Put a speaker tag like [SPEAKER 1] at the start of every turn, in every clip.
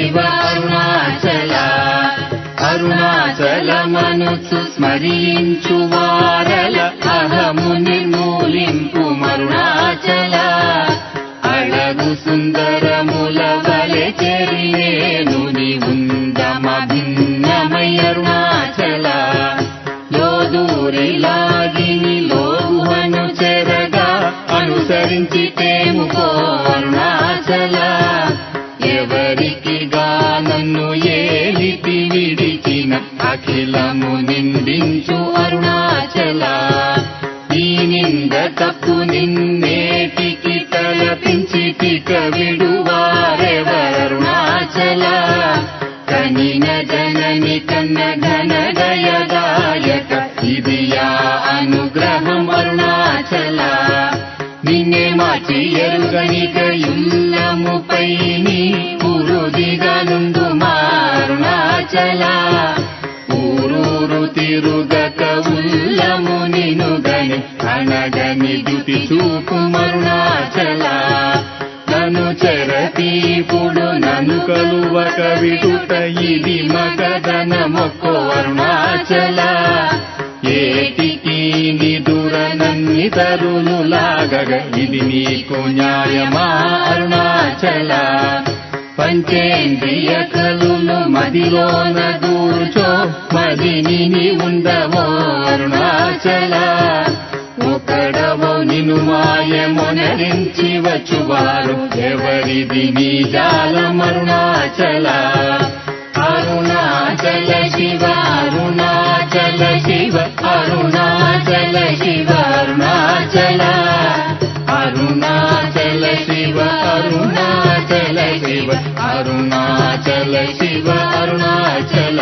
[SPEAKER 1] శివ అరుణాచల మనసు స్మరించు వారల అహము నిర్మూలింపు మరుణాచల. అడగు సుందరముల వలె చెరియేను ఉందమ భిన్నమై అరుణాచల. లోదూరిలాగిని లోగువను చెరగా అనుసరించి నిన్నేటికి తలపించి విడువారెవరుణాచల కనిన జనని కన్న ఘన దయదాయక ఇది యా అనుగ్రహం అరుణాచల? నిన్నే మాచి ఎరుగనిక ఇల్లముపై నీ పురుదిగనుందు మారుణాచల ఊరూరు తిరుగక ఉల్లము నిను అనగని దుతి చూపు మరుణాచల నను చెరతీపుడు నన్ను కలువక విడుత ఇది మగదన మొక్కో అరుణాచల ఏటికి నిదుర నన్ని తరును లాగగ ఇది నీకు న్యాయమా అరుణాచల పంచేంద్రియ కలులు మదిలోన దూర్చో మదిని ఉండవో అరుణాచల ఒకడవో నిను మాయమునరించి వచ్చువారు. ఎవరిది నీ జాలమరుణాచల అరుణాచల శివ అరుణాచల శివ అరుణాచల శివ అరుణాచల. అరుణాచల శివ అరుణాచల శివ అరుణాచల శివ అరుణాచల.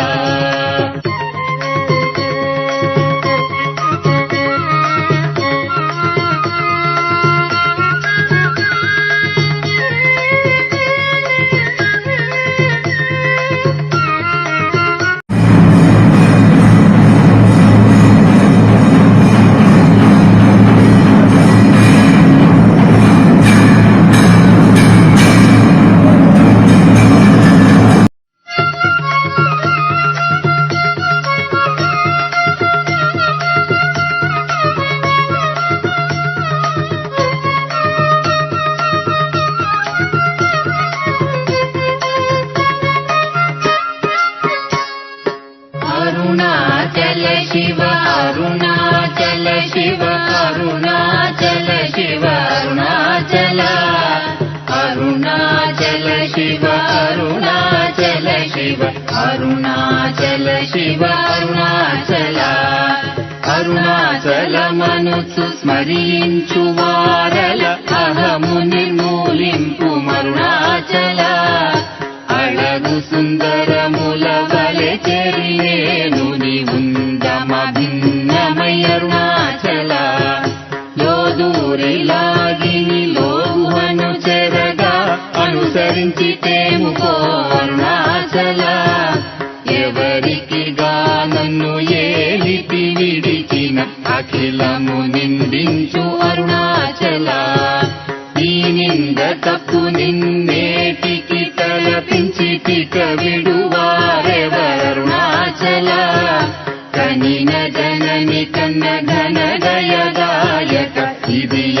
[SPEAKER 1] శివ అరుణాచల శివ అరుణాచల. అరుణాచల శివ అరుణాచల శివ అరుణాచల శివ అరుణాచల. అరుణాచల అరుణాచలమనుచు స్మరించు వారల అహము నిర్మూలింపు మరుణాచల. అడగు సుందరముల లోదూరిలాగిని లోగువను చెరగా అనుసరించి తేముకో అరుణాచల కనిన జనని కన్న ఘన దయదాయక ఇది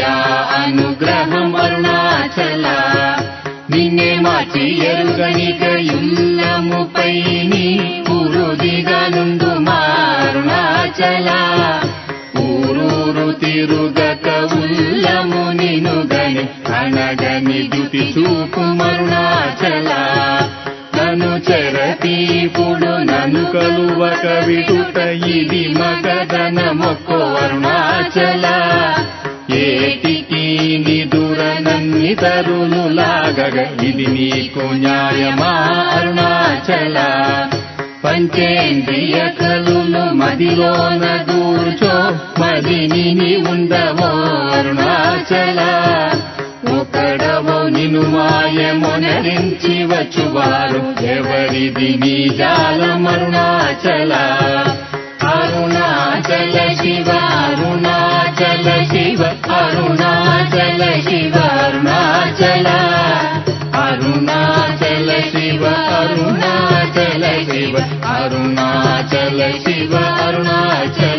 [SPEAKER 1] అనుగ్రహం అరుణాచల. నిన్నే మాటి ఎరుగనిక ఇల్లముపై నీ పురుదిగనుందు మారుణాచల ఊరూరు తిరుగక ఉల్లము నినుగని. అనగని దుతి చూపు మరుణాచల నను చెరతీపుడు నన్ను కలువక విడుట ఇది మగదన మొక్కో అరుణాచల. ఏటికి నిదుర నన్ని తరులు లాగగ ఇది నీకు న్యాయమా అరుణాచల. పంచేంద్రియ కలులు మదిలోన దూర్చో మదిని ఉండవో అరుణాచల. ఒకడవో నిను మాయమునరించి వచ్చువారు. ఎవరిది నీ జాలమరుణాచల అరుణాచల శివ అరుణాచల శివ అరుణాచల శివ అరుణాచల. అరుణాచల శివ అరుణాచల శివ అరుణాచల శివ అరుణాచల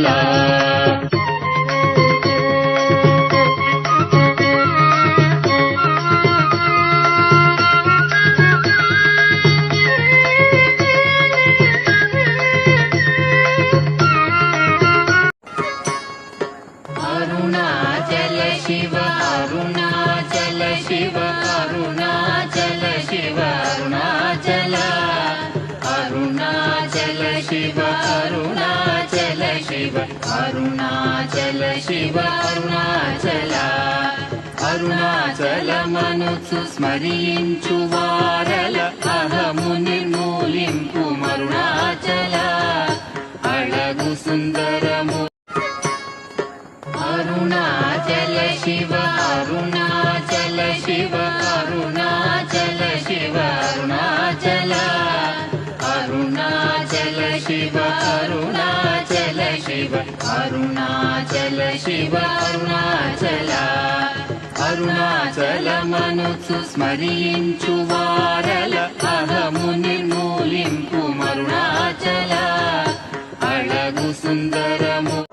[SPEAKER 1] అరుణాచల శివ అరుణాచల శివ అరుణాచల అరుణాచల మనుచు స్మరించు వారల అహము నిర్మూలింపు మరుణాచల అడగు సుందరము అరుణాచల శివ అరుణాచల శివ అరుణాచల అరుణాచల మనసు స్మరించు వారల అహము నిర్మూలింపు మరుణాచల. అడగు సుందరము.